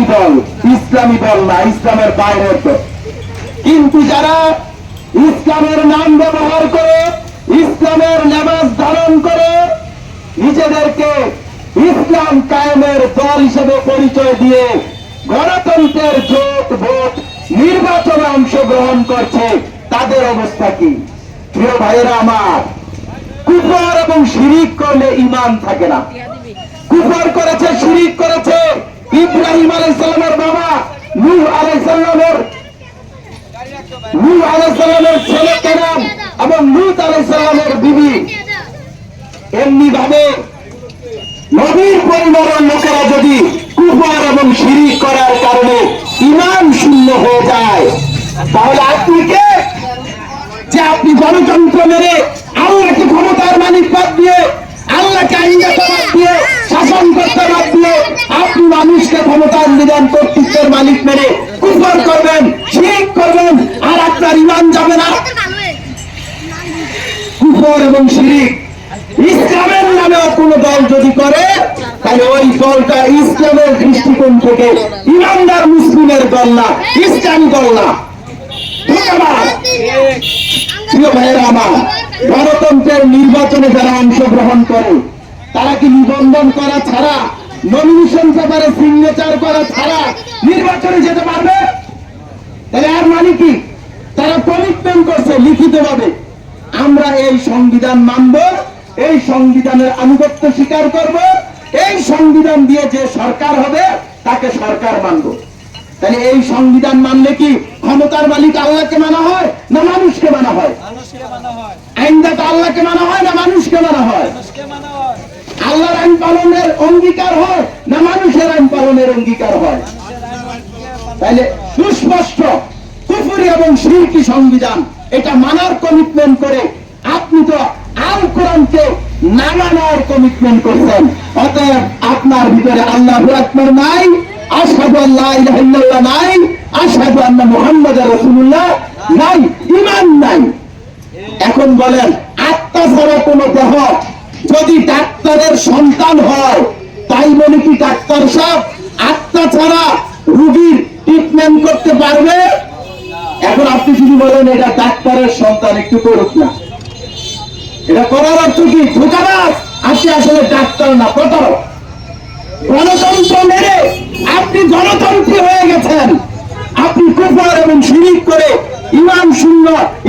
ইসলামী দল ইসলামী দল না, ইসলামের বাইরের দল। কিন্তু যারা ইসলামের নাম ব্যবহার করে, ইসলামের নামাজ ধারণ করে, নিজেদেরকে ইসলাম কায়েমের দল হিসেবে পরিচয় দিয়ে গণতন্ত্রের জোট ভোট নির্বাচনে অংশগ্রহণ করছে, তাদের অবস্থা কি? প্রিয় ভাইয়েরা আমার, কুফর এবং শিরিক করলে ইমান থাকে না। কুফর করেছে, শিরিক করেছে। ইব্রাহিম আলাইসাল্লামের বাবা, নূহ আলাইসাল্লামের নূহ আলাইসাল্লামের ছেলে কেনান এবং লুত আলাইসাল্লামের বিবি। এমনি ভাবে নবীর পরিবারের লোকেরা যদি কুফর এবং শিরিক করার কারণে ইমান শূন্য হয়ে যায়, তাহলে আপনি কে? যে আপনি গণতন্ত্র মেরে আল্লাহকে ক্ষমতার মালিক বাদ দিয়ে আল্লাহকে আইনগত বাদ দিয়ে শাসন করতে বাদ দিয়ে আপনি মানুষকে ক্ষমতার নিদান কর্তৃত্বের মালিক মেরে কুফর করবেন, শিরিক করবেন, আর আপনার ইমান যাবে না। কুফর এবং শিরিক ইসলামের নামে কোন দল যদি করে, তাহলে ওই দলটা ইসলামের দৃষ্টিকোণ থেকে ইমানদার মুসলিমের দল না, ইসলামী দল না। প্রিয় ভাইয়েরা আমার, গণতন্ত্রের নির্বাচনে যারা অংশগ্রহণ করে, তারা কি নিবন্ধন করা ছাড়া নমিনেশন পেপারে সিগনেচার করা ছাড়া নির্বাচনে যেতে পারবে? তাহলে আর মানে কি? তারা কমিটমেন্ট করছে লিখিতভাবে। আমরা এই সংবিধান মানব এই সংবিধানের আনুগত্য স্বীকার করব এই সংবিধান দিয়ে যে সরকার হবে তাকে সরকার মানব। তাহলে এই সংবিধান মানলে কি ক্ষমতার মালিক আল্লাহকে মানা হয় না মানুষকে মানা হয়? আইনদাতা আল্লাহকে মানা হয় না মানুষকে মানা হয়। আল্লাহর আইন পালনের অঙ্গীকার হয় না মানুষের আইন পালনের অঙ্গীকার হয়? তাহলে সুস্পষ্ট কুফুরি এবং শিরকি সংবিধান, এটা মানার কমিটমেন্ট করে আপনি তো আল কোরআনকে না মানার কমিটমেন্ট করছেন। অতএব আপনার ভিতরে আল্লাহ আকবর নাই আত্মা ছাড়া কোনো দেহ যদি ডাক্তারের সন্তান হয়, তাই বলে কি ডাক্তার সাহেব, আত্মা ছাড়া রুগীর ট্রিটমেন্ট করতে পারবে? এখন আপনি যদি বলেন এটা ডাক্তারের সন্তান, একটু করুক না। এটা করার অর্থ কি? ধোকাবাজ। আপনি আসলে ডাক্তার না, প্রতারক। গণতন্ত্র মেরে আপনি গণতন্ত্রী হয়ে গেছেন। আপনি কুফর এবং শিরিক করে ইমান শূন্য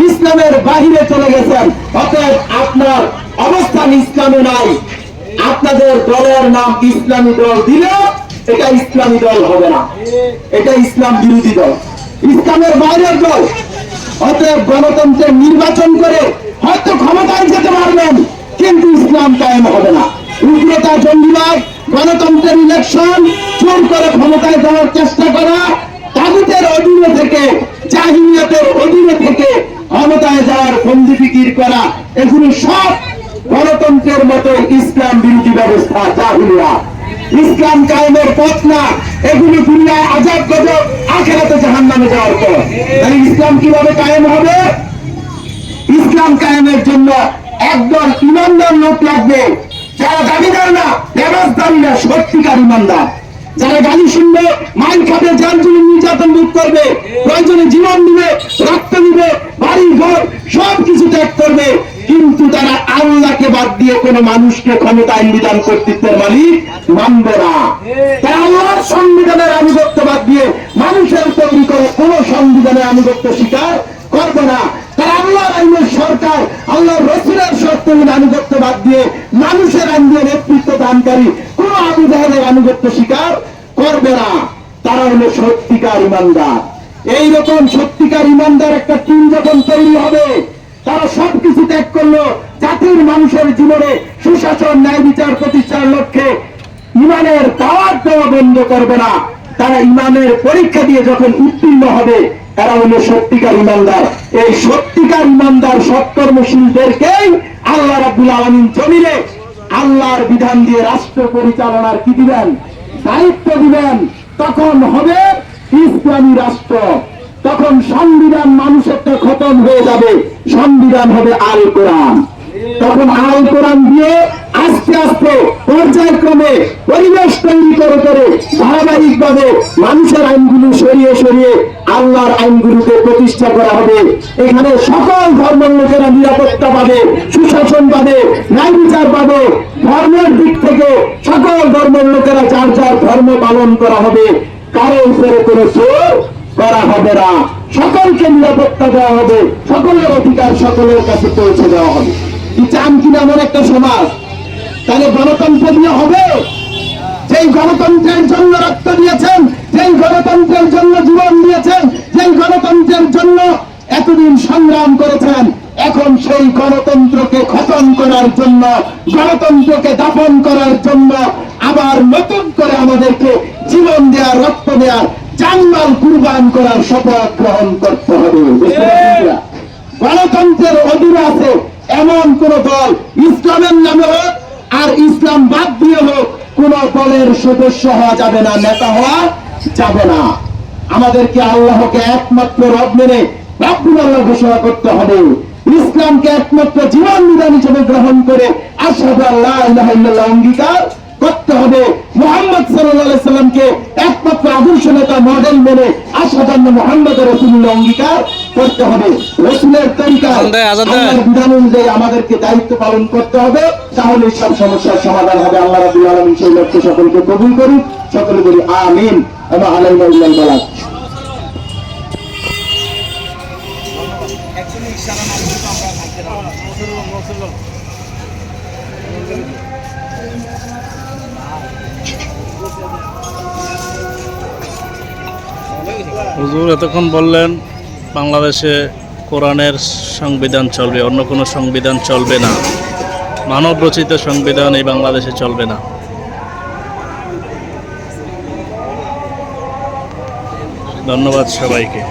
ইসলামের বাহিরে চলে গেছেন। অতএব আপনার অবস্থান ইসলামে নাই। আপনাদের দলের নাম ইসলামী দল দিলেও এটা ইসলামী দল হবে না। এটা ইসলাম বিরোধী দল। ইসলামের বাইরের দল অতএব গণতন্ত্রের নির্বাচন করে হয়তো ক্ষমতায় যেতে পারবেন, কিন্তু ইসলাম কায়েম হবে না। উগ্রতা জঙ্গিবাদ, গণতন্ত্রের ইলেকশন চোর করে ক্ষমতায় যাওয়ার চেষ্টা করা, তাগুতের অধীনে থেকে জাহিনিয়তের অধীনে থেকে ক্ষমতায় যাওয়ার বন্দি ফিকির করা, এগুলো সব গণতন্ত্রের মতো ইসলাম বিরোধী ব্যবস্থা, জাহিলিয়া। ইসলাম কায়েমের পথ না, এগুলি দুনিয়ায় আজাদ গজব আখেরাতে জাহান নামে যাওয়ার পর তাহলে ইসলাম কীভাবে কায়েম হবে? ইসলাম কায়েমের জন্য একদল ইমানদার লোক লাগবে, যারা দাবিদার না ব্যবস্থারী না, সত্যিকার ইমানদার। যারা গালি শুনবে, মাইল খাবে যার জন্য নির্যাতন দূর করবে, প্রয়োজনে জীবন দিবে, রক্ত দিবে, বাড়ি ঘর সব কিছু ত্যাগ করবে। কিন্তু তারা আল্লাহকে বাদ দিয়ে কোন মানুষকে ক্ষমতায় বিধান কর্তৃত্বের মালিক মানবে না। তারা আল্লাহর সংবিধানের আনুগত্য বাদ দিয়ে মানুষের তৈরি করে কোন সংবিধানের আনুগত্য স্বীকার করবে না। তারা আল্লাহর আইনের সরকার, আল্লাহর রসুলের শর্তের আনুগত্য বাদ দিয়ে মানুষের নেতৃত্ব দানকারী কোন আনুগত্য স্বীকার করবে না। তারা সত্যিকার ইমানদার। এইরকম সত্যিকার ইমানদার একটা টিম যখন তৈরি হবে তারা সবকিছু ত্যাগ করল জাতির মানুষের জীবনে সুশাসন, ন্যায় বিচার, প্রতিষ্ঠার লক্ষ্যে। ইমানের দাওয়াত দেওয়া বন্ধ করবে না। তারা ইমানের পরীক্ষা দিয়ে যখন উত্তীর্ণ হবে, তারা হলো সত্যিকার ইমানদার। এই সত্যিকার ইমানদার সৎকর্মশীলদেরকেই আল্লাহ রাব্বুল আলামিন জমিনে আল্লাহর বিধান দিয়ে রাষ্ট্র পরিচালনার কি দিবেন? দায়িত্ব দিবেন। তখন হবে ইসলামী রাষ্ট্র। তখন সংবিধান মানুষের তো খতম হয়ে যাবে। সংবিধান হবে আল কোরআন। তখন আল কোরআন দিয়ে আস্তে আস্তে পর্যায়ক্রমে পরিবেশ তৈরি করে করে ধারাবাহিকভাবে মানুষের আইনগুলো সরিয়ে সরিয়ে আল্লাহর আইনগুলোকে প্রতিষ্ঠা করা হবে। এখানে সকল ধর্মের লোকেরা নিরাপত্তা পাবে, সুশাসন পাবে, ন্যায় বিচার পাবে। ধর্মের দিক থেকে সকল ধর্মের লোকেরা যার যার ধর্ম পালন করা হবে, কারও উপরে কোনো জোর করা হবে না। সকলকে নিরাপত্তা দেওয়া হবে। সকলের অধিকার সকলের কাছে পৌঁছে দেওয়া হবে। কি চান কিনা এমন একটা সমাজ? তাহলে গণতন্ত্র দিয়ে হবে? যেই গণতন্ত্রের জন্য রক্ত দিয়েছেন, যেই গণতন্ত্রের জন্য জীবন দিয়েছেন, যেই গণতন্ত্রের জন্য এতদিন সংগ্রাম করেছেন, এখন সেই গণতন্ত্রকে খতম করার জন্য, গণতন্ত্রকে দাপন করার জন্য আবার নতুন করে আমাদেরকে জীবন দেওয়ার রক্ত দেওয়ার জানমাল কুরবান করার শপথ গ্রহণ করতে হবে? গণতন্ত্রের অধীনে আছে এমন কোন দল, ইসলামের নামে হোক আর ইসলাম বাদ দিয়ে হোক, কোন দলের সদস্য হওয়া যাবে না, নেতা হওয়া যাবে না। আমাদেরকে আল্লাহকে একমাত্র রব মেনে আল্লাহ ঘোষণা করতে হবে। ইসলামকে একমাত্র জীবন বিধান হিসেবে গ্রহণ করে আশহাদু আল্লাহ অঙ্গীকার করতে হবে। মোহাম্মদ সাল্লাল্লাহু সাল্লামকে একমাত্র আদর্শ নেতা মডেল মেনে আশহাদু মোহাম্মদ রসুল্লাহ অঙ্গীকার করতে হবে। রসুলের তরিকা বিধান অনুযায়ী আমাদেরকে দায়িত্ব পালন করতে হবে তাহলে সব সমস্যার সমাধান হবে। আল্লাহ রাব্বুল আলামিন সেই লক্ষ্যে সকলকে কবুল করুন সকলে বলি আমিন। এবং আলাইনা ইল্লাল আমরা থাকতে পারব না। হুজুর, এতক্ষণ বললেন বাংলাদেশে কোরআনের সংবিধান চলবে, অন্য কোনো সংবিধান চলবে না। মানব রচিত সংবিধান এই বাংলাদেশে চলবে না। ধন্যবাদ সবাইকে।